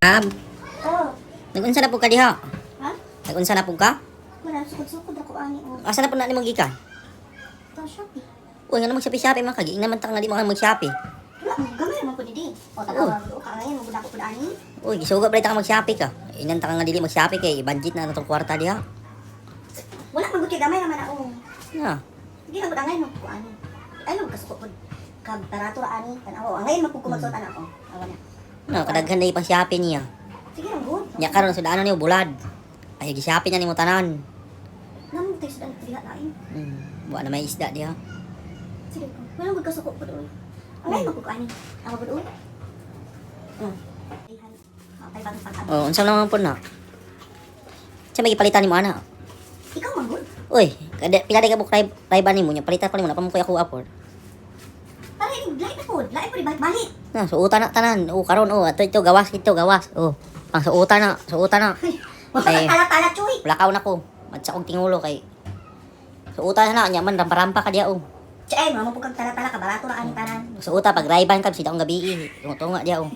Ab, Oh, nagunsa na po ka diha? ha? Nagunsa na po ka? Wala, sukod-sukod ako ani. Oh, Asa na po na ni magikan? ito, Shopee. Uy, nga na magsapi-sapi man kagiing naman tang nga di mga magsapi. Wala, gamay naman ko didi. O, tagawa mo ka ngayon, magbuda ko po ani. Uy, gisuga pa rin ka magsapi ka. Inan ta nga dili magsapi kay budget na natong kwarta diha. Wala, magbuti gamay naman ako. Na. Hindi lang buda ngayon, magbuda ani. Ay, magkasuko po. Kabarato ra ani. Tanaw, ang ngayon magkukumagsot anak ko. Awa na. Na, kadaghan na ipang sapi niya. Sige lang, good. Nya karon sa daanan niyo bulad. Ay gisapi niya nimo tanan. Namun tayo sa daan, diha lain. Hmm. Wa na may isda diha. Sige po. Wala magkasuko po doon. Ang ngayon magbuda ani. Ako ba ng pag Oh, unsa naman po na? Sa may palitan nimo ana. Ikaw man good. Uy, kada pila ka buk ba nimo nya palitan ko nimo na pamukoy ako apor. Na balik-balik. Na, na tanan. Oh, karon oh, ato ito gawas ito gawas. Oh. Pang suutan na, suutan na. Wala Ay. kang tala-tala, Chuy. Lakaw na ko. Matsa kong tingulo kay Suutan na nya man rampa-rampa ka diya oh. Chay, mo po kang tala-tala ka. Barato ra ani tanan. Suuta pag rayban ka sida gabi. Tunga diya oh.